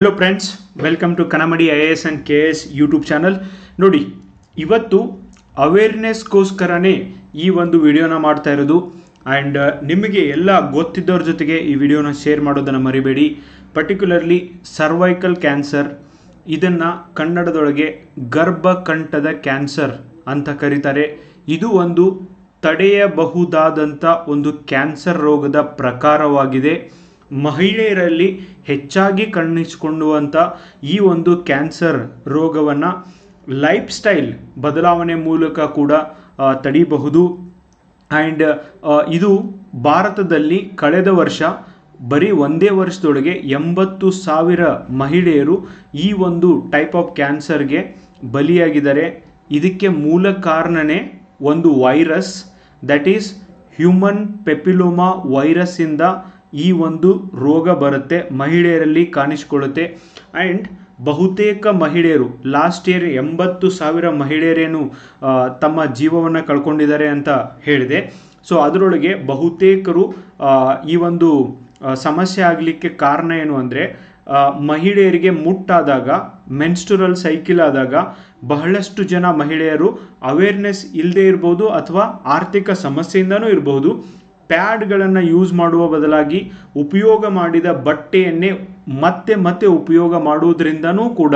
Hello friends welcome to Kanamadi I A S and K S YouTube channel ನೋಡಿ, ಇವತ್ತು ಅವೇರ್ನೆಸ್ಗೋಸ್ಕರನೇ ಈ ಒಂದು ವಿಡಿಯೋನ ಮಾಡ್ತಾ ಇರೋದು. ಆ್ಯಂಡ್ ನಿಮಗೆ ಎಲ್ಲ ಗೊತ್ತಿದ್ದವ್ರ ಜೊತೆಗೆ ಈ ವಿಡಿಯೋನ ಶೇರ್ ಮಾಡೋದನ್ನು ಮರಿಬೇಡಿ. ಪರ್ಟಿಕ್ಯುಲರ್ಲಿ ಸರ್ವೈಕಲ್ ಕ್ಯಾನ್ಸರ್ ಇದನ್ನು ಕನ್ನಡದೊಳಗೆ ಗರ್ಭಕಂಠದ ಕ್ಯಾನ್ಸರ್ ಅಂತ ಕರೀತಾರೆ. ಇದು ಒಂದು ತಡೆಯಬಹುದಾದಂಥ ಒಂದು ಕ್ಯಾನ್ಸರ್ ರೋಗದ ಪ್ರಕಾರವಾಗಿದೆ. ಮಹಿಳೆಯರಲ್ಲಿ ಹೆಚ್ಚಾಗಿ ಕಾಣಿಸಿಕೊಳ್ಳುವಂಥ ಈ ಒಂದು ಕ್ಯಾನ್ಸರ್ ರೋಗವನ್ನು ಲೈಫ್ ಸ್ಟೈಲ್ ಬದಲಾವಣೆ ಮೂಲಕ ಕೂಡ ತಡೆಯಬಹುದು ಆ್ಯಂಡ್ ಇದು ಭಾರತದಲ್ಲಿ ಕಳೆದ ವರ್ಷ, ಬರೀ ಒಂದೇ ವರ್ಷದೊಳಗೆ ಎಂಬತ್ತು ಸಾವಿರ ಮಹಿಳೆಯರು ಈ ಒಂದು ಟೈಪ್ ಆಫ್ ಕ್ಯಾನ್ಸರ್ಗೆ ಬಲಿಯಾಗಿದ್ದಾರೆ. ಇದಕ್ಕೆ ಮೂಲ ಕಾರಣನೇ ಒಂದು virus that is human papilloma ವೈರಸ್ಸಿಂದ ಈ ಒಂದು ರೋಗ ಬರುತ್ತೆ, ಮಹಿಳೆಯರಲ್ಲಿ ಕಾಣಿಸಿಕೊಳ್ಳುತ್ತೆ. ಆ್ಯಂಡ್ ಬಹುತೇಕ ಮಹಿಳೆಯರು ಲಾಸ್ಟ್ ಇಯರ್ ಎಂಬತ್ತು ಸಾವಿರ ಮಹಿಳೆಯರೇನು ತಮ್ಮ ಜೀವವನ್ನು ಕಳ್ಕೊಂಡಿದ್ದಾರೆ ಅಂತ ಹೇಳಿದೆ. ಸೊ ಅದರೊಳಗೆ ಬಹುತೇಕರು ಈ ಒಂದು ಸಮಸ್ಯೆ ಆಗಲಿಕ್ಕೆ ಕಾರಣ ಏನು ಅಂದರೆ ಮಹಿಳೆಯರಿಗೆ ಮುಟ್ಟಾದಾಗ ಮೆನ್ಸ್ಟುರಲ್ ಸೈಕಲ್ ಆದಾಗ ಬಹಳಷ್ಟು ಜನ ಮಹಿಳೆಯರು ಅವೇರ್ನೆಸ್ ಇಲ್ಲದೆ ಇರ್ಬೋದು ಅಥವಾ ಆರ್ಥಿಕ ಸಮಸ್ಯೆಯಿಂದನೂ ಇರಬಹುದು ಪ್ಯಾಡ್ಗಳನ್ನು ಯೂಸ್ ಮಾಡುವ ಬದಲಾಗಿ ಉಪಯೋಗ ಮಾಡಿದ ಬಟ್ಟೆಯನ್ನೇ ಮತ್ತೆ ಮತ್ತೆ ಉಪಯೋಗ ಮಾಡುವುದರಿಂದನೂ ಕೂಡ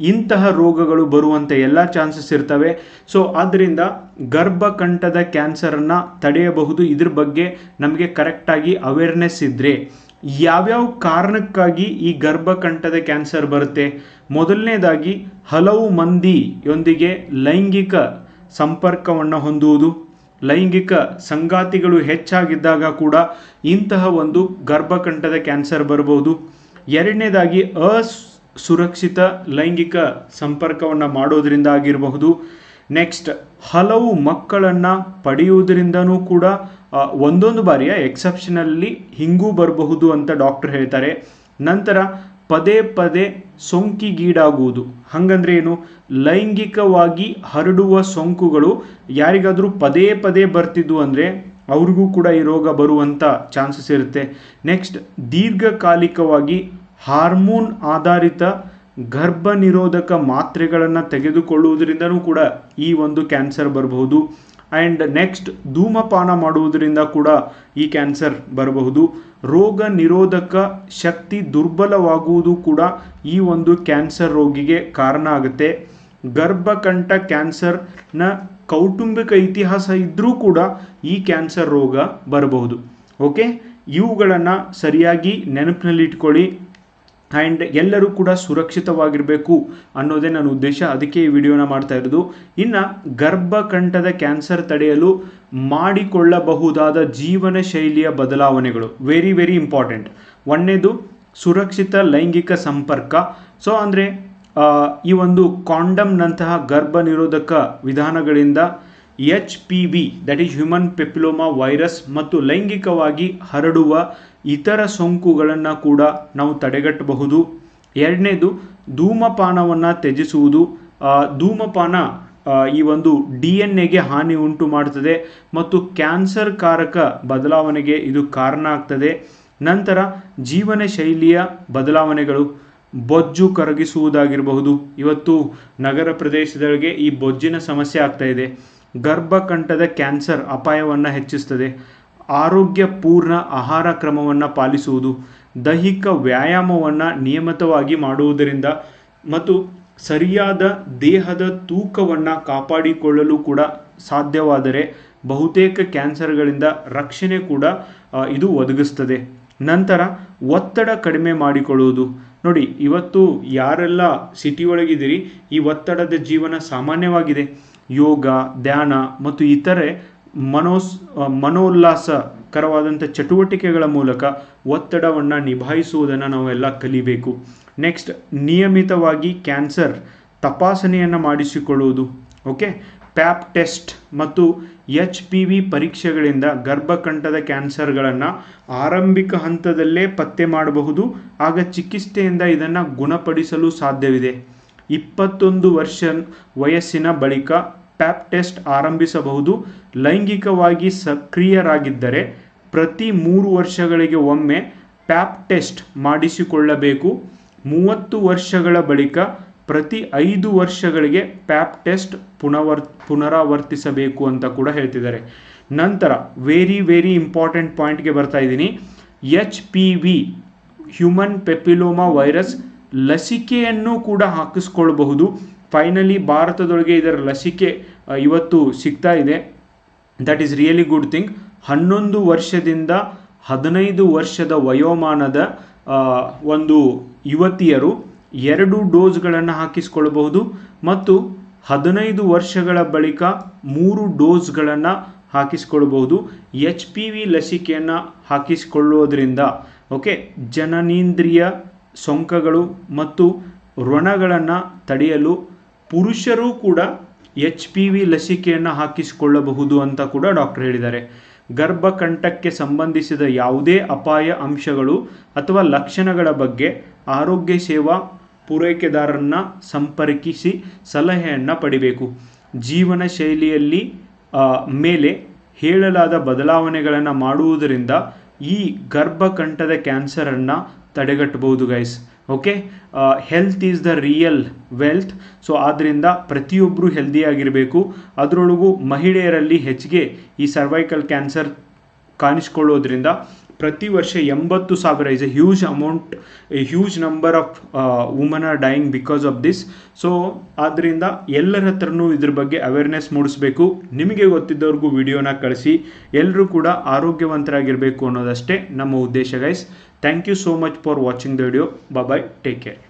ಇಂತಹ ರೋಗಗಳು ಬರುವಂತೆ ಎಲ್ಲ ಚಾನ್ಸಸ್ ಇರ್ತವೆ. ಸೊ ಆದ್ದರಿಂದ ಗರ್ಭಕಂಠದ ಕ್ಯಾನ್ಸರನ್ನು ತಡೆಯಬಹುದು. ಇದ್ರ ಬಗ್ಗೆ ನಮಗೆ ಕರೆಕ್ಟಾಗಿ ಅವೇರ್ನೆಸ್ ಇದ್ದರೆ ಯಾವ್ಯಾವ ಕಾರಣಕ್ಕಾಗಿ ಈ ಗರ್ಭಕಂಠದ ಕ್ಯಾನ್ಸರ್ ಬರುತ್ತೆ? ಮೊದಲನೇದಾಗಿ ಹಲವು ಮಂದಿಯೊಂದಿಗೆ ಲೈಂಗಿಕ ಸಂಪರ್ಕವನ್ನು ಹೊಂದುವುದು. ಲೈಂಗಿಕ ಸಂಗಾತಿಗಳು ಹೆಚ್ಚಾಗಿದ್ದಾಗ ಕೂಡ ಇಂತಹ ಒಂದು ಗರ್ಭಕಂಠದ ಕ್ಯಾನ್ಸರ್ ಬರಬಹುದು. ಎರಡನೇದಾಗಿ ಅಸುರಕ್ಷಿತ ಲೈಂಗಿಕ ಸಂಪರ್ಕವನ್ನು ಮಾಡೋದರಿಂದ ಆಗಿರಬಹುದು. ನೆಕ್ಸ್ಟ್, ಹಲವು ಮಕ್ಕಳನ್ನು ಪಡೆಯುವುದರಿಂದನೂ ಕೂಡ ಒಂದೊಂದು ಬಾರಿಯ ಎಕ್ಸೆಪ್ಷನಲ್ಲಿ ಹಿಂಗೂ ಬರಬಹುದು ಅಂತ ಡಾಕ್ಟರ್ ಹೇಳ್ತಾರೆ. ನಂತರ ಪದೇ ಪದೇ ಸೋಂಕಿಗೀಡಾಗುವುದು. ಹಂಗಂದ್ರೆ ಏನು? ಲೈಂಗಿಕವಾಗಿ ಹರಡುವ ಸೋಂಕುಗಳು ಯಾರಿಗಾದರೂ ಪದೇ ಪದೇ ಬರ್ತಿದ್ವು ಅಂದರೆ ಅವ್ರಿಗೂ ಕೂಡ ಈ ರೋಗ ಬರುವಂಥ ಚಾನ್ಸಸ್ ಇರುತ್ತೆ. ನೆಕ್ಸ್ಟ್, ದೀರ್ಘಕಾಲಿಕವಾಗಿ ಹಾರ್ಮೋನ್ ಆಧಾರಿತ ಗರ್ಭನಿರೋಧಕ ಮಾತ್ರೆಗಳನ್ನು ತೆಗೆದುಕೊಳ್ಳುವುದರಿಂದನೂ ಕೂಡ ಈ ಒಂದು ಕ್ಯಾನ್ಸರ್ ಬರಬಹುದು. ಆ್ಯಂಡ್ ನೆಕ್ಸ್ಟ್ ಧೂಮಪಾನ ಮಾಡುವುದರಿಂದ ಕೂಡ ಈ ಕ್ಯಾನ್ಸರ್ ಬರಬಹುದು. ರೋಗ ನಿರೋಧಕ ಶಕ್ತಿ ದುರ್ಬಲವಾಗುವುದು ಕೂಡ ಈ ಒಂದು ಕ್ಯಾನ್ಸರ್ ರೋಗಿಗೆ ಕಾರಣ ಆಗುತ್ತೆ. ಗರ್ಭಕಂಠ ಕ್ಯಾನ್ಸರ್ನ ಕೌಟುಂಬಿಕ ಇತಿಹಾಸ ಇದ್ದರೂ ಕೂಡ ಈ ಕ್ಯಾನ್ಸರ್ ರೋಗ ಬರಬಹುದು. ಓಕೆ ಇವುಗಳನ್ನು ಸರಿಯಾಗಿ ನೆನಪಿನಲ್ಲಿಟ್ಕೊಳ್ಳಿ. ಆ್ಯಂಡ್ ಎಲ್ಲರೂ ಕೂಡ ಸುರಕ್ಷಿತವಾಗಿರಬೇಕು ಅನ್ನೋದೇ ನನ್ನ ಉದ್ದೇಶ. ಅದಕ್ಕೆ ಈ ವಿಡಿಯೋನ ಮಾಡ್ತಾ ಇರೋದು. ಇನ್ನು ಗರ್ಭಕಂಠದ ಕ್ಯಾನ್ಸರ್ ತಡೆಯಲು ಮಾಡಿಕೊಳ್ಳಬಹುದಾದ ಜೀವನ ಶೈಲಿಯ ಬದಲಾವಣೆಗಳು. ವೆರಿ ವೆರಿ ಇಂಪಾರ್ಟೆಂಟ್ ಒಂದನೇದು ಸುರಕ್ಷಿತ ಲೈಂಗಿಕ ಸಂಪರ್ಕ. ಸೊ ಅಂದರೆ ಈ ಒಂದು ಕಾಂಡಮ್ನಂತಹ ಗರ್ಭ ನಿರೋಧಕ ವಿಧಾನಗಳಿಂದ H P V that is human papilloma virus ಮತ್ತು ಲೈಂಗಿಕವಾಗಿ ಹರಡುವ ಇತರ ಸೋಂಕುಗಳನ್ನು ಕೂಡ ನಾವು ತಡೆಗಟ್ಟಬಹುದು. ಎರಡನೇದು, ಧೂಮಪಾನವನ್ನು ತ್ಯಜಿಸುವುದು. ಧೂಮಪಾನ ಈ ಒಂದು ಡಿ ಎನ್ ಎಗೆ ಹಾನಿ ಉಂಟು ಮಾಡುತ್ತದೆ ಮತ್ತು ಕ್ಯಾನ್ಸರ್ ಕಾರಕ ಬದಲಾವಣೆಗೆ ಇದು ಕಾರಣ ಆಗ್ತದೆ. ನಂತರ ಜೀವನ ಶೈಲಿಯ ಬದಲಾವಣೆಗಳು. ಬೊಜ್ಜು ಕರಗಿಸುವುದಾಗಿರಬಹುದು. ಇವತ್ತು ನಗರ ಪ್ರದೇಶದೊಳಗೆ ಈ ಬೊಜ್ಜಿನ ಸಮಸ್ಯೆ ಆಗ್ತಾ ಇದೆ. ಗರ್ಭಕಂಠದ ಕ್ಯಾನ್ಸರ್ ಅಪಾಯವನ್ನು ಹೆಚ್ಚಿಸ್ತದೆ. ಆರೋಗ್ಯಪೂರ್ಣ ಆಹಾರ ಕ್ರಮವನ್ನು ಪಾಲಿಸುವುದು, ದೈಹಿಕ ವ್ಯಾಯಾಮವನ್ನು ನಿಯಮಿತವಾಗಿ ಮಾಡುವುದರಿಂದ ಮತ್ತು ಸರಿಯಾದ ದೇಹದ ತೂಕವನ್ನು ಕಾಪಾಡಿಕೊಳ್ಳಲು ಕೂಡ ಸಾಧ್ಯವಾದರೆ ಬಹುತೇಕ ಕ್ಯಾನ್ಸರ್ಗಳಿಂದ ರಕ್ಷಣೆ ಕೂಡ ಇದು ಒದಗಿಸ್ತದೆ. ನಂತರ ಒತ್ತಡ ಕಡಿಮೆ ಮಾಡಿಕೊಳ್ಳುವುದು. ನೋಡಿ, ಇವತ್ತು ಯಾರೆಲ್ಲ ಸಿಟಿ ಒಳಗಿದ್ದೀರಿ ಈ ಒತ್ತಡದ ಜೀವನ ಸಾಮಾನ್ಯವಾಗಿದೆ. ಯೋಗ, ಧ್ಯಾನ ಮತ್ತು ಇತರೆ ಮನೋಸ್, ಮನೋಲ್ಲಾಸಕರವಾದಂಥ ಚಟುವಟಿಕೆಗಳ ಮೂಲಕ ಒತ್ತಡವನ್ನು ನಿಭಾಯಿಸುವುದನ್ನು ನಾವೆಲ್ಲ ಕಲಿಬೇಕು. ನೆಕ್ಸ್ಟ್ ನಿಯಮಿತವಾಗಿ ಕ್ಯಾನ್ಸರ್ ತಪಾಸಣೆಯನ್ನು ಮಾಡಿಸಿಕೊಳ್ಳುವುದು. ಓಕೆ ಪ್ಯಾಪ್ ಟೆಸ್ಟ್ ಮತ್ತು ಎಚ್ ಪಿ ವಿ ಪರೀಕ್ಷೆಗಳಿಂದ ಗರ್ಭಕಂಠದ ಕ್ಯಾನ್ಸರ್ಗಳನ್ನು ಆರಂಭಿಕ ಹಂತದಲ್ಲೇ ಪತ್ತೆ ಮಾಡಬಹುದು. ಆಗ ಚಿಕಿತ್ಸೆಯಿಂದ ಇದನ್ನು ಗುಣಪಡಿಸಲು ಸಾಧ್ಯವಿದೆ. ಇಪ್ಪತ್ತೊಂದು ವರ್ಷ ವಯಸ್ಸಿನ ಬಳಿಕ ಪ್ಯಾಪ್ ಟೆಸ್ಟ್ ಆರಂಭಿಸಬಹುದು. ಲೈಂಗಿಕವಾಗಿ ಸಕ್ರಿಯರಾಗಿದ್ದರೆ ಪ್ರತಿ ಮೂರು ವರ್ಷಗಳಿಗೆ ಒಮ್ಮೆ ಪ್ಯಾಪ್ ಟೆಸ್ಟ್ ಮಾಡಿಸಿಕೊಳ್ಳಬೇಕು. ಮೂವತ್ತು ವರ್ಷಗಳ ಬಳಿಕ ಪ್ರತಿ ಐದು ವರ್ಷಗಳಿಗೆ ಪ್ಯಾಪ್ ಟೆಸ್ಟ್ ಪುನವರ್, ಪುನರಾವರ್ತಿಸಬೇಕು ಅಂತ ಕೂಡ ಹೇಳ್ತಿದ್ದಾರೆ. ನಂತರ ವೆರಿ ವೆರಿ ಇಂಪಾರ್ಟೆಂಟ್ ಪಾಯಿಂಟ್ಗೆ ಬರ್ತಾ ಇದ್ದೀನಿ. H P V, human papilloma virus ಲಸಿಕೆಯನ್ನು ಕೂಡ ಹಾಕಿಸ್ಕೊಳ್ಬಹುದು. ಫೈನಲಿ ಭಾರತದೊಳಗೆ ಇದರ ಲಸಿಕೆ ಇವತ್ತು ಸಿಗ್ತಾ ಇದೆ. That is really good thing ಹನ್ನೊಂದು ವರ್ಷದಿಂದ ಹದಿನೈದು ವರ್ಷದ ವಯೋಮಾನದ ಒಂದು ಯುವತಿಯರು ಎರಡು ಡೋಸ್ಗಳನ್ನು ಹಾಕಿಸಿಕೊಳ್ಳಬಹುದು ಮತ್ತು ಹದಿನೈದು ವರ್ಷಗಳ ಬಳಿಕ ಮೂರು ಡೋಸ್ಗಳನ್ನು ಹಾಕಿಸಿಕೊಳ್ಳಬಹುದು ಎಚ್ ಪಿ ವಿ ಲಸಿಕೆಯನ್ನು ಹಾಕಿಸಿಕೊಳ್ಳೋದ್ರಿಂದ ಓಕೆ ಜನನೇಂದ್ರಿಯ ಸೋಂಕಗಳು ಮತ್ತು ವ್ರಣಗಳನ್ನು ತಡೆಯಲು ಪುರುಷರೂ ಕೂಡ ಎಚ್ ಪಿ ವಿ ಲಸಿಕೆಯನ್ನು ಹಾಕಿಸಿಕೊಳ್ಳಬಹುದು ಅಂತ ಕೂಡ ಡಾಕ್ಟರ್ ಹೇಳಿದ್ದಾರೆ. ಗರ್ಭಕಂಠಕ್ಕೆ ಸಂಬಂಧಿಸಿದ ಯಾವುದೇ ಅಪಾಯ ಅಂಶಗಳು ಅಥವಾ ಲಕ್ಷಣಗಳ ಬಗ್ಗೆ ಆರೋಗ್ಯ ಸೇವಾ ಪೂರೈಕೆದಾರರನ್ನು ಸಂಪರ್ಕಿಸಿ ಸಲಹೆಯನ್ನು ಪಡಿಬೇಕು. ಜೀವನ ಶೈಲಿಯಲ್ಲಿ ಮೇಲೆ ಹೇಳಲಾದ ಬದಲಾವಣೆಗಳನ್ನು ಮಾಡುವುದರಿಂದ ಈ ಗರ್ಭಕಂಠದ ಕ್ಯಾನ್ಸರನ್ನು ತಡೆಗಟ್ಟಬಹುದು guys okay health is the real wealth so ಆದ್ದರಿಂದ ಪ್ರತಿಯೊಬ್ಬರು ಹೆಲ್ದಿಯಾಗಿರಬೇಕು ಅದರೊಳಗೂ ಮಹಿಳೆಯರಲ್ಲಿ ಹೆಚ್ಚಿಗೆ ಈ ಸರ್ವೈಕಲ್ ಕ್ಯಾನ್ಸರ್ ಕಾಣಿಸ್ಕೊಳ್ಳೋದ್ರಿಂದ ಪ್ರತಿ ವರ್ಷ ಎಂಬತ್ತು ಸಾವಿರ is a huge amount a huge number of woman are dying because of this so ಆದ್ದರಿಂದ ಎಲ್ಲರ ಹತ್ರನೂ ಇದ್ರ ಬಗ್ಗೆ ಅವೇರ್ನೆಸ್ ಮೂಡಿಸಬೇಕು. ನಿಮಗೆ ಗೊತ್ತಿದ್ದವ್ರಿಗೂ ವಿಡಿಯೋನ ಕಳಿಸಿ. ಎಲ್ಲರೂ ಕೂಡ ಆರೋಗ್ಯವಂತರಾಗಿರಬೇಕು ಅನ್ನೋದಷ್ಟೇ ನಮ್ಮ ಉದ್ದೇಶ guys thank you so much for watching the video bye take care